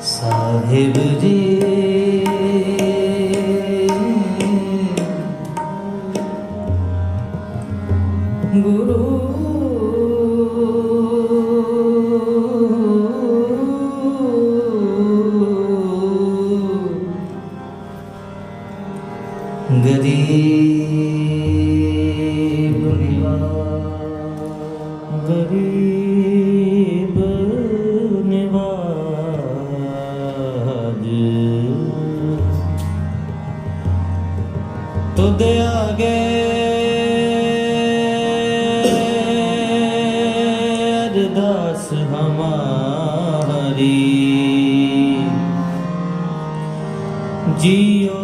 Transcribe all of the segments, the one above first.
ਸਾਹਿਬ ਜੀ ਗਰੀਬ ਨਿਵਾਜ। ਤੁਧ ਆਗੇ ਅਰਦਾਸ ਹਮਾਰੀ। ਜੀਓ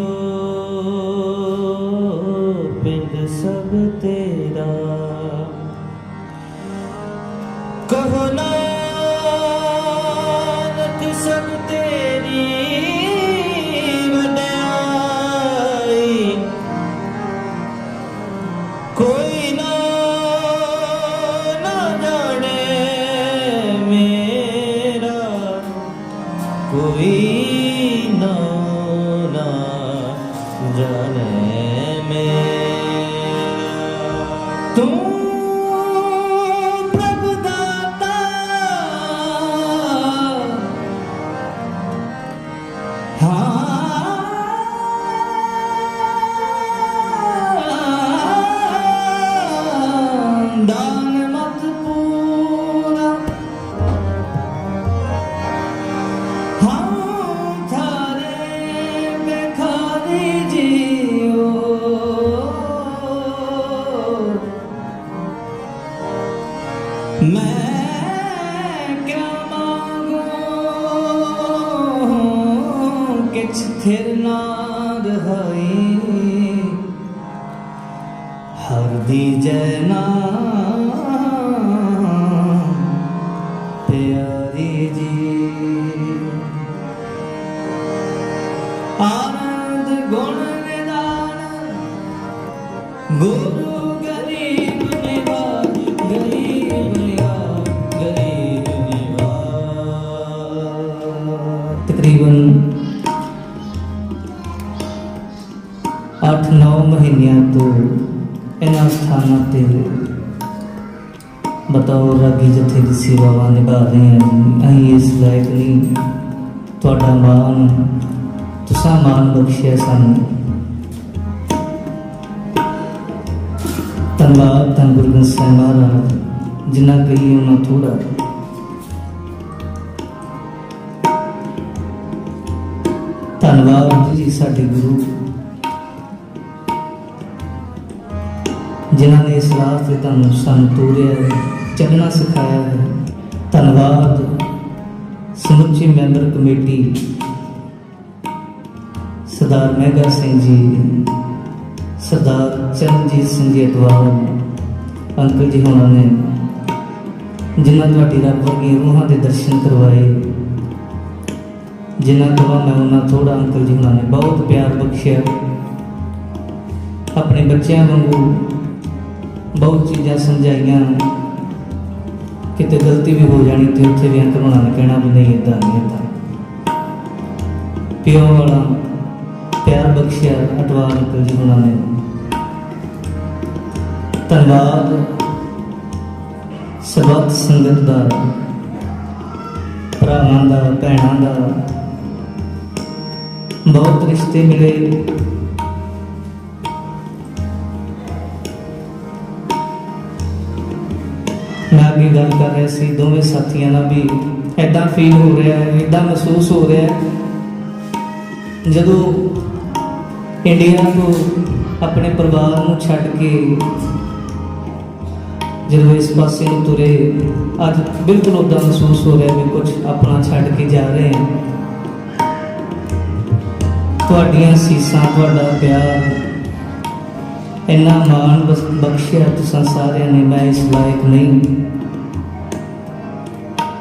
ਤੂੰ ਤਕਰੀਬਨ 8-9 ਮਹੀਨਿਆਂ ਤੋਂ ਇਹਨਾਂ ਸਥਾਨਾਂ ਤੇ ਬਤੌਰ ਰਾਗੀ ਜਥੇ ਦੀ ਸੇਵਾਵਾਂ ਨਿਭਾ ਰਹੇ ਹਾਂ ਅਸੀਂ ਇਸ ਲਾਇਕ ਨਹੀਂ। ਤੁਹਾਡਾ ਮਾਣ, ਤੁਸਾਂ ਮਾਣ ਬਖਸ਼ਿਆ ਸਾਨੂੰ। ਧੰਨਵਾਦ ਧੰਨ ਗੁਰੂ ਗ੍ਰੰਥ ਸਾਹਿਬ ਮਹਾਰਾਜ ਜਿਨ੍ਹਾਂ ਕਹੀ ਉਹਨਾਂ ਥੋੜਾ ਧੰਨਵਾਦ ਜੀ ਸਾਡੇ ਗੁਰੂ। ਜਿਨ੍ਹਾਂ ਨੇ ਇਸ ਰਾਹ ਤੇ ਤੁਹਾਨੂੰ ਸਾਨੂੰ ਤੋਰਿਆ ਹੈ, ਚੱਲਣਾ ਸਿਖਾਇਆ ਹੈ। ਧੰਨਵਾਦ। ਸਮੁੱਚੀ member committee Sardar Mehga Singh ji. Sardar Charanjit Singh ji Atwal uncle ਜੀ ਹੋਣਾ ਨੇ, ਜਿਨ੍ਹਾਂ ਤੁਹਾਡੀ ਰੱਬ ਵਰਗੀ ਰੂਹਾਂ ਦੇ ਦਰਸ਼ਨ ਕਰਵਾਏ, ਜਿਨ੍ਹਾਂ ਤੋਂ ਮੈਂ ਉਹਨਾਂ ਥੋੜਾ ਅੰਕਲ ਜੀ ਹੋਣਾ ਨੇ ਬਹੁਤ ਪਿਆਰ ਬਖਸ਼ਿਆ। ਆਪਣੇ ਬੱਚਿਆਂ ਵਾਂਗੂ ਬਹੁਤ ਚੀਜ਼ਾਂ ਸਮਝਾਈਆਂ, ਕਿਤੇ ਗਲਤੀ ਵੀ ਹੋ ਜਾਣੀ ਤੇ ਉੱਥੇ ਵੀ ਅੰਕਲ ਹੋਣਾ ਨੇ ਕਹਿਣਾ ਵੀ ਨਹੀਂ ਇਦਾਂ ਨਹੀਂ ਇਦਾਂ ਪਿਓ ਵਾਲਾ ਪਿਆਰ ਬਖਸ਼ਿਆ ਅਟਵਾਰ ਅੰਕਲ ਜੀ ਉਹਨਾਂ ਨੇ। ਧੰਨਵਾਦ ਸਬਤ ਸੰਗਤ ਦਾ, ਭਰਾਵਾਂ ਦਾ, ਭੈਣਾਂ ਦਾ ਬਹੁਤ ਰਿਸ਼ਤੇ ਮਿਲੇ। ਮੈਂ ਵੀ ਗੱਲ ਕਰ ਰਿਹਾ ਸੀ, ਦੋਵੇਂ ਸਾਥੀਆਂ ਨਾਲ ਵੀ ਐਦਾਂ ਫੀਲ ਹੋ ਰਿਹਾ ਹੈ ਐਦਾਂ ਮਹਿਸੂਸ ਹੋ ਰਿਹਾ ਹੈ, ਜਦੋਂ ਇੰਡੀਆ ਤੋਂ ਆਪਣੇ ਪਰਿਵਾਰ ਨੂੰ ਛੱਡ ਕੇ ਜਦੋਂ ਇਸ ਪਾਸੇ ਨੂੰ ਤੁਰੇ, ਅੱਜ ਬਿਲਕੁਲ ਉਦਾਂ ਮਹਿਸੂਸ ਹੋ ਰਿਹਾ ਵੀ ਕੁਝ ਆਪਣਾ ਛੱਡ ਕੇ ਜਾ ਰਹੇ ਹਾਂ। ਤੁਹਾਡੀਆਂ ਸੀਸਾਂ, ਤੁਹਾਡਾ ਪਿਆਰ, ਇੰਨਾ ਮਾਣ ਬਖਸ਼ਿਆ ਤੁਸੀਂ ਸਾਰਿਆਂ ਨੇ, ਮੈਂ ਇਸ ਲਾਇਕ ਨਹੀਂ।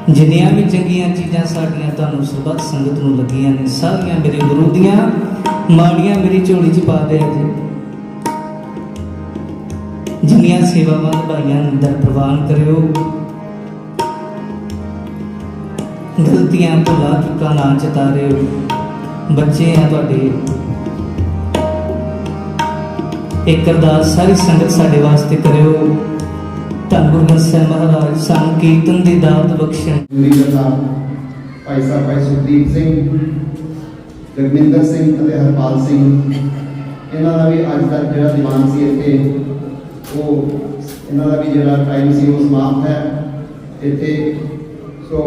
ਜਿੰਨੀਆਂ ਵੀ ਚੰਗੀਆਂ ਚੀਜ਼ਾਂ ਸਾਡੀਆਂ ਤੁਹਾਨੂੰ ਸਰਬੱਤ ਸੰਗਤ ਨੂੰ ਲੱਗੀਆਂ ਨੇ, ਸਾਰੀਆਂ ਮੇਰੇ ਗੁਰੂ ਦੀਆਂ ਮਾੜੀਆਂ ਮੇਰੀ ਝੋਲੀ 'ਚ ਪਾ ਦਿਆ ਜੀ। ਜਿੰਨੀਆਂ ਸੇਵਾਵਾਂ ਨਿਭਾਈਆਂ ਅੰਦਰ ਪ੍ਰਵਾਨ ਕਰਿਓ। ਗਲਤੀਆਂ ਭੁੱਲਾਂ ਚੁੱਕਾਂ, ਨਾ ਚਤਾਰਿਓ। ਬੱਚੇ ਆ ਤੁਹਾਡੇ। ਇੱਕ ਅਰਦਾਸ ਸਾਰੀ ਸੰਗਤ ਸਾਡੇ ਵਾਸਤੇ ਕਰਿਓ। ਧੰਨ ਗੁਰੂ ਗ੍ਰੰਥ ਸਾਹਿਬ ਮਹਾਰਾਜ, ਸਾਨੂੰ ਕੀਰਤਨ ਦੀ ਦਾਤ ਬਖਸ਼ਣ। ਭਾਈ ਸਾਹਿਬ ਭਾਈ ਸੁਖਦੀਪ ਸਿੰਘ, ਜਗਮਿੰਦਰ ਸਿੰਘ ਅਤੇ ਹਰਪਾਲ ਸਿੰਘ। ਇਹਨਾਂ ਦਾ ਵੀ ਅੱਜ ਤੱਕ ਜਿਹੜਾ ਦੀਵਾਨ ਸੀ ਇੱਥੇ ਉਹ ਇਹਨਾਂ ਦਾ ਵੀ ਜਿਹੜਾ ਟਾਈਮ ਸੀ ਉਹ ਸਮਾਪਤ ਹੈ। ਇੱਥੇ ਸੋ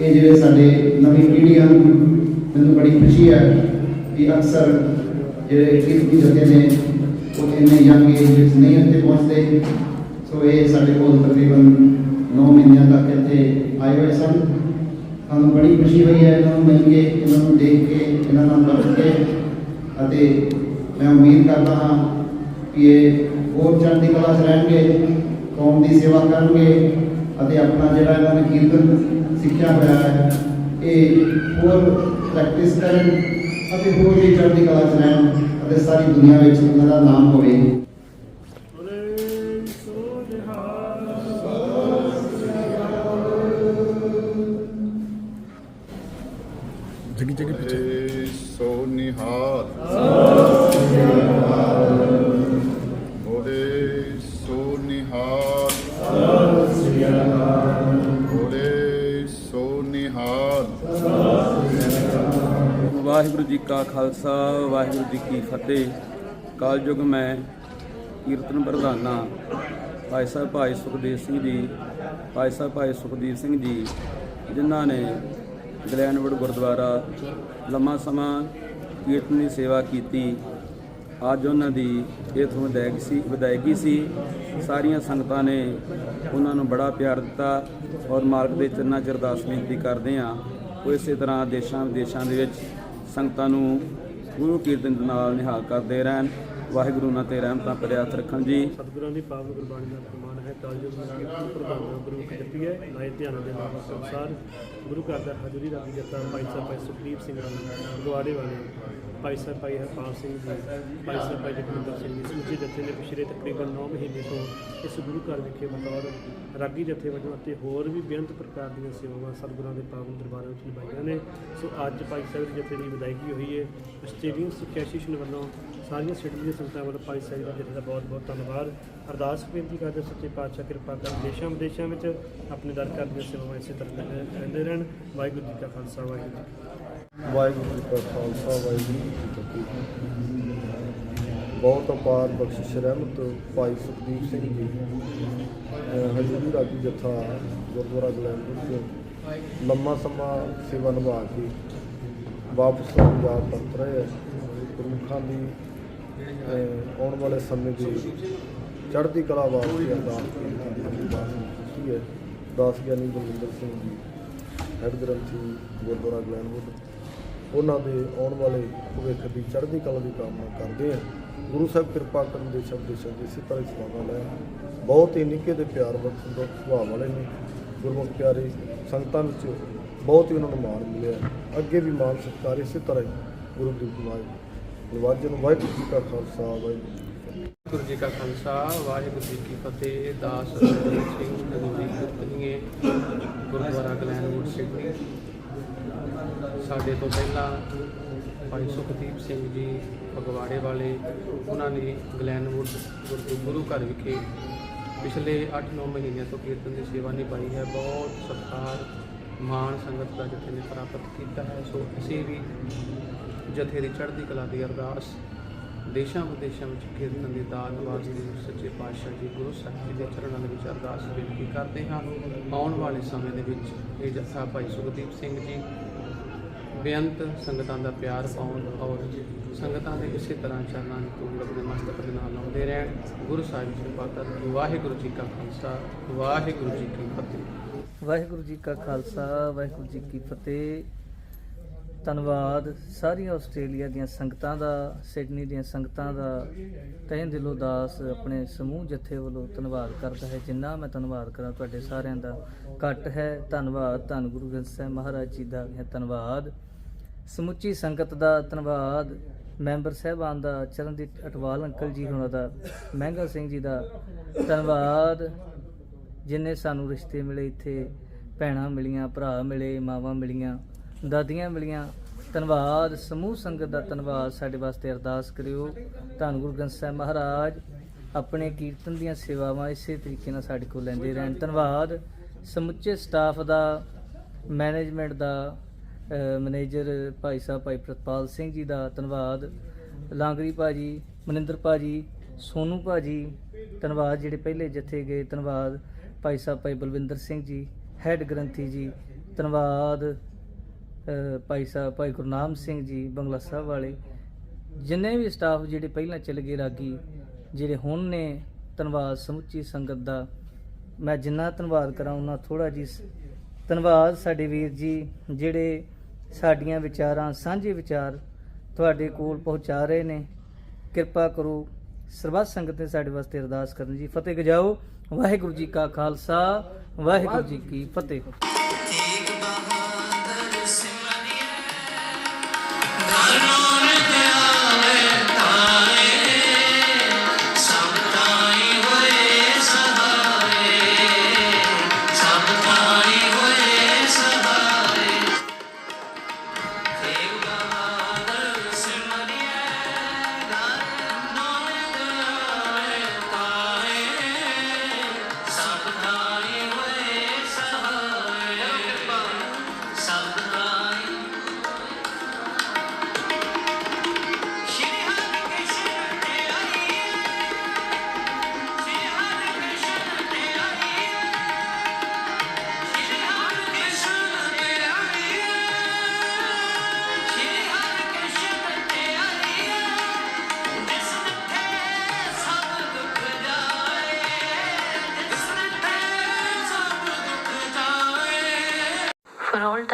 ਇਹ ਜਿਹੜੇ ਸਾਡੇ ਨਵੀਂ ਪੀੜ੍ਹੀ ਹਨ ਮੈਨੂੰ ਬੜੀ ਖੁਸ਼ੀ ਹੈ ਕਿ ਅਕਸਰ ਜਿਹੜੇ ਕੀਰਤੀ ਜਥੇ ਨੇ, ਉਹ ਇੰਨੇ ਯੰਗ ਏਜ ਵਿੱਚ ਨਹੀਂ ਇੱਥੇ ਪਹੁੰਚਦੇ। ਸੋ ਇਹ ਸਾਡੇ ਕੋਲ ਤਕਰੀਬਨ 9 ਮਹੀਨਿਆਂ ਤੱਕ ਇੱਥੇ ਆਏ ਹੋਏ ਸਨ। ਸਾਨੂੰ ਬੜੀ ਖੁਸ਼ੀ ਹੋਈ ਹੈ ਇਹਨਾਂ ਨੂੰ ਮਿਲ ਕੇ, ਇਹਨਾਂ ਨੂੰ ਦੇਖ ਕੇ, ਇਹਨਾਂ ਨਾਲ ਵਰਤ ਕੇ। ਅਤੇ ਮੈਂ ਉਮੀਦ ਕਰਦਾ ਹਾਂ ਕਿ ਇਹ ਹੋਰ ਚੜ੍ਹਦੀ ਕਲਾ 'ਚ ਰਹਿਣਗੇ ਕੌਮ ਦੀ ਸੇਵਾ ਕਰਨਗੇ ਅਤੇ ਆਪਣਾ ਜਿਹੜਾ ਇਹਨਾਂ ਨੇ ਕੀਰਤਨ ਸਿੱਖਿਆ ਹੋਇਆ ਹੈ ਇਹ ਹੋਰ ਪ੍ਰੈਕਟਿਸ ਕਰਨ ਅਤੇ ਹੋਰ ਵੀ ਚੜ੍ਹਦੀ ਕਲਾ 'ਚ ਰਹਿਣ ਅਤੇ ਸਾਰੀ ਦੁਨੀਆ ਵਿੱਚ ਉਹਨਾਂ ਦਾ ਨਾਮ ਹੋਵੇ। ਜਗੀ ਜਗੀ ਪਿੱਛੇ। ਸੋ ਨਿਹਾਲ। ਬੋਲੇ ਸੋ ਨਿਹਾਲ ਬੋਲੇ ਸੋ ਨਿਹਾਲ ਵਾਹਿਗੁਰੂ ਜੀ ਕਾ ਖਾਲਸਾ, ਵਾਹਿਗੁਰੂ ਜੀ ਕੀ ਫਤਿਹ। ਕਾਲਯੁਗ ਮੈਂ ਕੀਰਤਨ ਪ੍ਰਧਾਨਾ ਭਾਈ ਸਾਹਿਬ ਭਾਈ ਸੁਖਦੇਵ ਸਿੰਘ ਜੀ, ਭਾਈ ਸਾਹਿਬ ਭਾਈ ਸੁਖਦੀਪ ਸਿੰਘ ਜੀ, ਜਿਨ੍ਹਾਂ ਨੇ ਗਲੈਨਵੁੱਡ ਗੁਰਦੁਆਰਾ ਲੰਮਾ ਸਮਾਂ ਕੀਰਤਨ ਦੀ ਸੇਵਾ ਕੀਤੀ। ਅੱਜ ਉਹਨਾਂ ਦੀ ਇਥੋਂ ਵਿਦਾਇਗੀ ਸੀ ਵਿਦਾਇਗੀ ਸੀ। ਸਾਰੀਆਂ ਸੰਗਤਾਂ ਨੇ ਉਹਨਾਂ ਨੂੰ ਬੜਾ ਪਿਆਰ ਦਿੱਤਾ ਔਰ ਮਾਲਕ ਦੇ ਚਰਨਾਂ 'ਚ ਅਰਦਾਸ ਬੇਨਤੀ ਕਰਦੇ ਹਾਂ। ਉਹ ਇਸੇ ਤਰ੍ਹਾਂ ਦੇਸ਼ਾਂ ਵਿਦੇਸ਼ਾਂ ਦੇ ਵਿੱਚ ਸੰਗਤਾਂ ਨੂੰ ਗੁਰੂ ਕੀਰਤਨ ਨਾਲ ਨਿਹਾਲ ਕਰਦੇ ਰਹਿਣ। ਵਾਹਿਗੁਰੂ ਨਾਲ ਤੇ ਰਹਿਮਤਾਂ ਪ੍ਰਿਆਤ ਰੱਖਣ ਜੀ। ਸਤਿਗੁਰਾਂ ਦੀ ਪਾਵਨ ਗੁਰਬਾਣੀ ਦਾ ਫਰਮਾਨ ਹੈ ਕਲਯੁਗ ਵਿੱਚ ਕੀਰਤਨ ਪ੍ਰਧਾਨ ਗੁਰੂ ਕੀ ਜਪੀ ਹੈ। ਨਾਏ ਧਿਆਨ ਦੇ ਨਾਮ ਸੰਸਾਰ ਗੁਰੂ ਘਰ ਦਾ ਹਜ਼ੂਰੀ ਦਾ ਜੱਤਾ ਭਾਈ ਸਾਹਿਬ ਭਾਈ ਸੁਖਦੀਪ ਸਿੰਘ ਰਾਣਾ ਗੁਰਵਾੜੇ ਵਾਲੇ ਭਾਈ ਸਾਹਿਬ ਭਾਈ ਹਰਪਾਲ ਸਿੰਘ ਜੀ, ਭਾਈ ਸਾਹਿਬ ਭਾਈ ਜਗਵਿੰਦਰ ਸਿੰਘ ਜੀ ਸਮੁੱਚੇ ਜੱਥੇ ਨੇ ਪਿਛਲੇ ਤਕਰੀਬਨ 9 ਮਹੀਨੇ ਤੋਂ ਇਸ ਗੁਰੂ ਘਰ ਵਿਖੇ ਬਤੌਰ ਰਾਗੀ ਜਥੇ ਵਜੋਂ ਅਤੇ ਹੋਰ ਵੀ ਬੇਅੰਤ ਪ੍ਰਕਾਰ ਦੀਆਂ ਸੇਵਾਵਾਂ ਸਤਿਗੁਰਾਂ ਦੇ ਪਾਵਨ ਦਰਬਾਰਾਂ ਵਿੱਚ ਨਿਭਾਈਆਂ ਨੇ। ਸੋ ਅੱਜ ਭਾਈ ਸਾਹਿਬ ਦੀ ਜਥੇ ਦੀ ਵਿਦਾਇਗੀ ਹੋਈ ਹੈ। ਆਸਟ੍ਰੇਲੀਅਨ ਸਿੱਖਿਆ ਐਸੋਸੀਏਸ਼ਨ ਵੱਲੋਂ ਸਾਰੀਆਂ ਸਿਟੀ ਦੀਆਂ ਸੰਸਥਾਵਾਂ ਵੱਲੋਂ ਭਾਈ ਸਾਹਿਬ ਦਾ ਜਥੇ ਦਾ ਬਹੁਤ ਬਹੁਤ ਧੰਨਵਾਦ। ਅਰਦਾਸ ਬੇਨਤੀ ਕਰਦੇ ਸੱਚੇ ਪਾਤਸ਼ਾਹ ਕਿਰਪਾ ਕਰ ਦੇਸ਼ਾਂ ਵਿਦੇਸ਼ਾਂ ਵਿੱਚ ਆਪਣੇ ਦਰ ਦੀਆਂ ਸੇਵਾਵਾਂ ਇਸੇ ਤਰ੍ਹਾਂ ਰਹਿੰਦੇ ਰਹਿਣ। ਵਾਹਿਗੁਰੂ ਜੀ ਕਾ ਖਾਲਸਾ, ਵਾਹਿਗੁਰੂ ਜੀ ਵਾਹਿਗੁਰੂ ਜੀ ਕਾ ਖਾਲਸਾ, ਵਾਹਿਗੁਰੂ ਜੀ ਕੀ ਫਤਿਹ। ਬਹੁਤ ਅਪਾਰ ਬਖਸ਼ਿਸ਼, ਰਹਿਮਤ ਭਾਈ ਸੁਖਦੀਪ ਸਿੰਘ ਜੀ, ਅਹ ਹਜ਼ੂਰੀ ਰਾਗੀ ਜਥਾ, ਗੁਰਦੁਆਰਾ ਗਲੈਂਡਰ ਚ ਲੰਮਾ ਸਮਾਂ ਸੇਵਾ ਨਿਭਾ ਕੇ ਵਾਪਸ ਪੰਜਾਬ ਪਰਤ ਰਹੇ ਹੈ ਗੁਰਮੁਖਾਂ ਦੀ ਅਹ ਆਉਣ ਵਾਲੇ ਸਮੇਂ ਦੀ ਚੜ੍ਹਦੀ ਕਲਾ ਵਾਸਤੇ ਅਰਦਾਸ ਕੀਤੀ ਹੈ। ਦਾਸ ਗਿਆਨੀ ਗੁਰਵਿੰਦਰ ਸਿੰਘ ਜੀ, ਹੈਡ ਗ੍ਰੰਥੀ ਗੁਰਦੁਆਰਾ ਗਲੈਨਵੁੱਡ। ਉਹਨਾਂ ਦੇ ਆਉਣ ਵਾਲੇ ਭਵਿੱਖ ਦੀ ਚੜ੍ਹਦੀ ਕਲਾ ਦੀ ਕਾਮਨਾ ਕਰਦੇ ਹਾਂ। ਗੁਰੂ ਸਾਹਿਬ ਕਿਰਪਾ ਕਰਨ ਦੇ ਸ਼ਬਦ ਸ਼ਬਦ ਇਸੇ ਤਰ੍ਹਾਂ ਹੀ ਸਲਾਹਾਂ ਲੈ। ਬਹੁਤ ਹੀ ਨਿੱਕੇ ਦੇ ਪਿਆਰ ਬਖਸ਼ ਸੁਭਾਅ ਵਾਲੇ ਨੇ। ਗੁਰਮੁਖ ਪਿਆਰੇ ਸੰਗਤਾਂ ਵਿੱਚ ਬਹੁਤ ਹੀ ਉਹਨਾਂ ਨੂੰ ਮਾਣ ਮਿਲਿਆ। ਅੱਗੇ ਵੀ ਮਾਣ ਸਤਿਕਾਰ ਇਸੇ ਤਰ੍ਹਾਂ ਹੀ ਗੁਰੂ ਦੀ ਕੁਮਾਰ ਨਿਵਾਜਨ ਵਾਹਿਗੁਰੂ ਜੀ ਕਾ ਖਾਲਸਾ, ਵਾਹਿਗੁਰੂ ਜੀ ਕੀ ਫਤਿਹ ਵਾਹਿਗੁਰੂ ਜੀ ਕਾ ਖਾਲਸਾ, ਵਾਹਿਗੁਰੂ ਜੀ ਕੀ ਫਤਿਹ, ਦਾਸ ਰਣਜੀਤ ਸਿੰਘ ਨਗਰੀ ਕੀਰਤਨੀਏ ਗੁਰਦੁਆਰਾ ਗਲੈਨਵੁੱਡ ਸਿਟੀ। ਸਾਡੇ ਤੋਂ ਪਹਿਲਾਂ ਭਾਈ ਸੁਖਦੀਪ ਸਿੰਘ ਜੀ ਫਗਵਾੜੇ ਵਾਲੇ, ਉਹਨਾਂ ਨੇ ਗਲੈਨਵੁੱਡ ਗੁਰਦੁ, ਗੁਰੂ ਘਰ ਵਿਖੇ ਪਿਛਲੇ 8-9 ਮਹੀਨਿਆਂ ਤੋਂ ਕੀਰਤਨ ਦੀ ਸੇਵਾ ਨਿਭਾਈ ਹੈ। ਬਹੁਤ ਸਤਿਕਾਰ, ਮਾਣ ਸੰਗਤ ਦਾ ਜਿੱਥੇ ਨੇ ਪ੍ਰਾਪਤ ਕੀਤਾ ਹੈ। ਸੋ ਅਸੀਂ ਵੀ ਜਥੇ ਦੀ ਚੜ੍ਹਦੀ ਕਲਾ ਦੀ ਅਰਦਾਸ, ਦੇਸ਼ਾਂ ਵਿਦੇਸ਼ਾਂ ਵਿੱਚ ਕੀਰਤਨ ਦੀ ਦਾਤ ਵਾਸਤੇ ਸੱਚੇ ਪਾਤਸ਼ਾਹ ਜੀ ਗੁਰੂ ਸਾਹਿਬ ਜੀ ਦੇ ਚਰਨਾਂ ਦੇ ਵਿੱਚ ਅਰਦਾਸ ਬੇਨਤੀ ਕਰਦੇ ਹਾਂ। ਆਉਣ ਵਾਲੇ ਸਮੇਂ ਦੇ ਵਿੱਚ ਇਹ ਜਥਾ ਭਾਈ ਸੁਖਦੀਪ ਸਿੰਘ ਜੀ ਬੇਅੰਤ ਸੰਗਤਾਂ ਦਾ ਪਿਆਰ ਪਾਉਣ ਔਰ ਸੰਗਤਾਂ ਦੇ ਇਸੇ ਤਰ੍ਹਾਂ ਚਰਨਾਂ ਨੂੰ ਤੂੰ ਆਪਣੇ ਮਸਤਕ ਦੇ ਨਾਲ ਲਾਉਂਦੇ ਰਹਿਣ। ਗੁਰੂ ਸਾਹਿਬ ਜੀ ਕਿਰਪਾ ਕਰਨ ਵਾਹਿਗੁਰੂ ਜੀ ਕਾ ਖਾਲਸਾ, ਵਾਹਿਗੁਰੂ ਜੀ ਕੀ ਫਤਿਹ। ਵਾਹਿਗੁਰੂ ਜੀ ਕਾ ਖਾਲਸਾ, ਵਾਹਿਗੁਰੂ ਜੀ ਕੀ ਫਤਿਹ। ਧੰਨਵਾਦ। ਸਾਰੀਆਂ ਆਸਟ੍ਰੇਲੀਆ ਦੀਆਂ ਸੰਗਤਾਂ ਦਾ, ਸਿਡਨੀ ਦੀਆਂ ਸੰਗਤਾਂ ਦਾ, ਤਹਿ ਦਿਲੋਂ ਦਾਸ ਆਪਣੇ ਸਮੂਹ ਜਥੇ ਵੱਲੋਂ ਧੰਨਵਾਦ ਕਰਦਾ ਹੈ, ਜਿੰਨਾ ਮੈਂ ਧੰਨਵਾਦ ਕਰਾਂ ਤੁਹਾਡੇ ਸਾਰਿਆਂ ਦਾ। ਘੱਟ ਹੈ ਧੰਨਵਾਦ, ਧੰਨ ਗੁਰੂ ਗ੍ਰੰਥ ਸਾਹਿਬ ਮਹਾਰਾਜ ਜੀ ਦਾ ਹੈ ਧੰਨਵਾਦ। ਸਮੁੱਚੀ ਸੰਗਤ ਦਾ ਧੰਨਵਾਦ। ਮੈਂਬਰ ਸਾਹਿਬਾਨ ਦਾ, ਚਰਨਜੀਤ ਅਟਵਾਲ, ਅੰਕਲ ਜੀ ਹੋਣਾ ਦਾ, ਮਹਿੰਗਾ ਸਿੰਘ ਜੀ ਦਾ ਧੰਨਵਾਦ। ਜਿਨ੍ਹਾਂ ਸਾਨੂੰ ਰਿਸ਼ਤੇ ਮਿਲੇ ਇੱਥੇ, ਭੈਣਾਂ ਮਿਲੀਆਂ, ਭਰਾ ਮਿਲੇ, ਮਾਵਾਂ ਮਿਲੀਆਂ ਦਾਦੀਆਂ ਮਿਲੀਆਂ। ਧੰਨਵਾਦ। ਸਮੂਹ ਸੰਗਤ ਦਾ ਧੰਨਵਾਦ ਸਾਡੇ ਵਾਸਤੇ ਅਰਦਾਸ ਕਰਿਓ। ਧੰਨ ਗੁਰੂ ਗ੍ਰੰਥ ਸਾਹਿਬ ਮਹਾਰਾਜ, ਆਪਣੇ ਕੀਰਤਨ ਦੀਆਂ ਸੇਵਾਵਾਂ ਇਸੇ ਤਰੀਕੇ ਨਾਲ ਸਾਡੇ ਕੋਲ ਲੈਂਦੇ ਰਹਿਣ। ਧੰਨਵਾਦ। ਸਮੁੱਚੇ ਸਟਾਫ ਦਾ ਮੈਨੇਜਮੈਂਟ ਦਾ ਮੈਨੇਜਰ ਭਾਈ ਸਾਹਿਬ ਭਾਈ ਪ੍ਰਤਪਾਲ ਸਿੰਘ ਜੀ ਦਾ ਧੰਨਵਾਦ। ਲਾਂਗਰੀ ਭਾਜੀ, ਮਨਿੰਦਰ ਭਾਜੀ, ਸੋਨੂ ਭਾਜੀ, ਧੰਨਵਾਦ ਜਿਹੜੇ ਪਹਿਲੇ ਜਥੇ ਗਏ, ਧੰਨਵਾਦ। ਭਾਈ ਸਾਹਿਬ ਭਾਈ ਬਲਵਿੰਦਰ ਸਿੰਘ ਜੀ ਹੈਡ ਗ੍ਰੰਥੀ ਜੀ, ਧੰਨਵਾਦ। ਭਾਈ ਸਾਹਿਬ, ਭਾਈ ਗੁਰਨਾਮ ਸਿੰਘ ਜੀ, ਬੰਗਲਾ ਸਾਹਿਬ ਵਾਲੇ, ਜਿੰਨੇ ਵੀ ਸਟਾਫ ਜਿਹੜੇ ਪਹਿਲਾਂ ਚਲੇ ਗਏ ਰਾਗੀ, ਜਿਹੜੇ ਹੁਣ ਨੇ ਧੰਨਵਾਦ ਸਮੁੱਚੀ ਸੰਗਤ ਦਾ, ਮੈਂ ਜਿੰਨਾ ਧੰਨਵਾਦ ਕਰਾਂ, ਉਹਨਾਂ ਥੋੜਾ ਜੀ ਧੰਨਵਾਦ ਸਾਡੇ ਵੀਰ ਜੀ, ਜਿਹੜੇ ਸਾਡੀਆਂ ਵਿਚਾਰਾਂ, ਸਾਂਝੇ ਵਿਚਾਰ ਤੁਹਾਡੇ ਕੋਲ ਪਹੁੰਚਾ ਰਹੇ ਨੇ। ਕਿਰਪਾ ਕਰੋ, ਸਰਬੱਤ ਸੰਗਤ ਨੇ ਸਾਡੇ ਵਾਸਤੇ ਅਰਦਾਸ ਕਰਨ ਜੀ। ਫਤਿਹ ਗਜਾਓ। ਵਾਹਿਗੁਰੂ ਜੀ ਕਾ ਖਾਲਸਾ, ਵਾਹਿਗੁਰੂ ਜੀ ਕੀ ਫਤਿਹ।